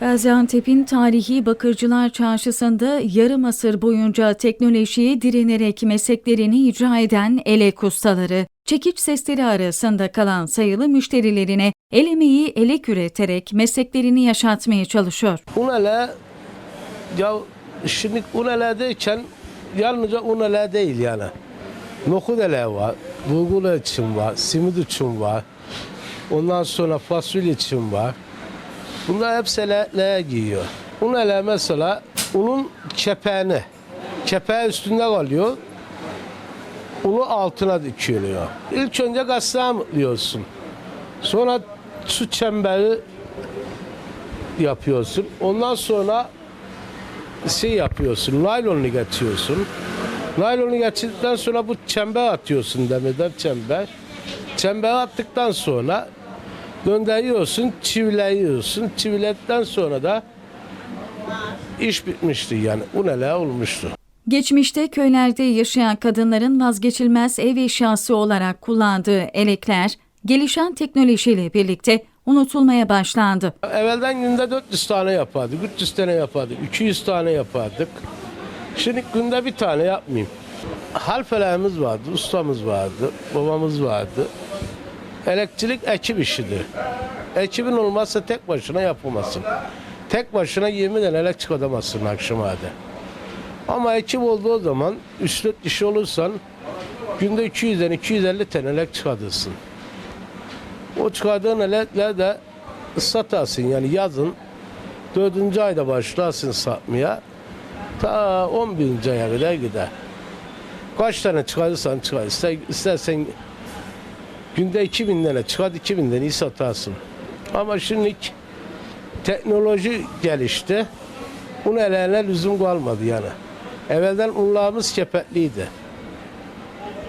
Gaziantep'in tarihi Bakırcılar Çarşısı'nda yarım asır boyunca teknolojiye direnerek mesleklerini icra eden elek ustaları, çekiç sesleri arasında kalan sayılı müşterilerine el emeği elek üreterek mesleklerini yaşatmaya çalışıyor. Unele ya şimdi uneledeyken yalnızca unele değil yani. Nohut ele var, bulgur için var, simit için var. Ondan sonra fasulye için var. Bunlar hepsi ele giyiyor. Un ele mesela unun kepeğini, kepeği üstünde kalıyor. Unu altına dikiliyor. İlk önce gazeteyi mutluyorsun. Sonra su çemberi yapıyorsun. Ondan sonra şey yapıyorsun, naylonunu geçiyorsun. Naylonu geçirdikten sonra bu çember atıyorsun demirden çember. Çember attıktan sonra gönderiyorsun, çivileyiyorsun. Çiviledikten sonra da iş bitmişti yani. Unele olmuştu. Geçmişte köylerde yaşayan kadınların vazgeçilmez ev eşyası olarak kullandığı elekler, gelişen teknolojiyle birlikte unutulmaya başlandı. Evvelden günde 400 tane yapardık, 300 tane yapardık, 200 tane yapardık. Şimdi günde bir tane yapmayayım. Halfelerimiz vardı, ustamız vardı, babamız vardı. Elektrikçilik ekip işidir. Ekibin olmazsa tek başına yapamazsın. Tek başına 20 tane elektrik çıkartamazsın akşam hadi. Ama ekip olduğu zaman 3-4 kişi olursan günde 200'den 250 tane elektrik çıkartırsın. O çıkardığın elekler de satarsın yani yazın dördüncü ayda başlarsın satmaya ta 11. aya kadar gider. Kaç tane çıkarırsan çıkar. İster, istersen günde 2000 tane çıkar 2000 tane satarsın. Ama şimdi teknoloji gelişti. Un eline lüzum kalmadı yani. Evvelden unlarımız kepekliydi.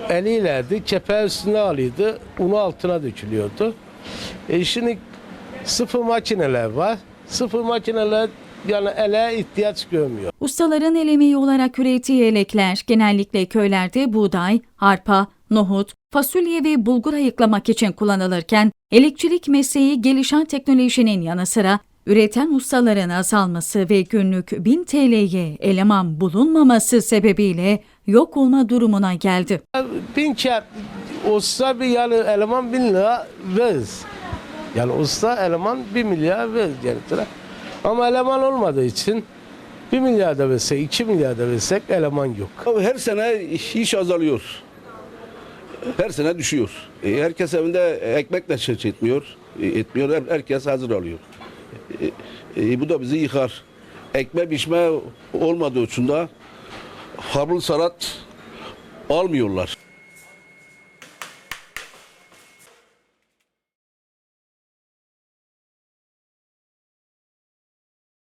Elilerdi, kepeği üstüne alıyordu, unu altına dökülüyordu. E şimdi sıfır makineler var. Sıfır makineler yani ele ihtiyaç görmüyor. Ustaların el olarak ürettiği elekler genellikle köylerde buğday, arpa, nohut, fasulye ve bulgur ayıklamak için kullanılırken elekçilik mesleği gelişen teknolojinin yanı sıra üreten ustaların azalması ve günlük 1000 TL'ye eleman bulunmaması sebebiyle yok olma durumuna geldi. Bin kağıt olsa bir yani eleman bin lira veririz. Yani usta eleman bir milyar veririz gerektiren. Ama eleman olmadığı için bir milyar da versek, iki milyar da versek eleman yok. Her sene iş azalıyor. Her sene düşüyor. E, herkes evinde ekmek de çeç etmiyor. E, etmiyor. Her- Herkes hazır alıyor. E, e, bu da bizi yıkar. Ekmek pişme olmadığı için de harıl sarat almıyorlar.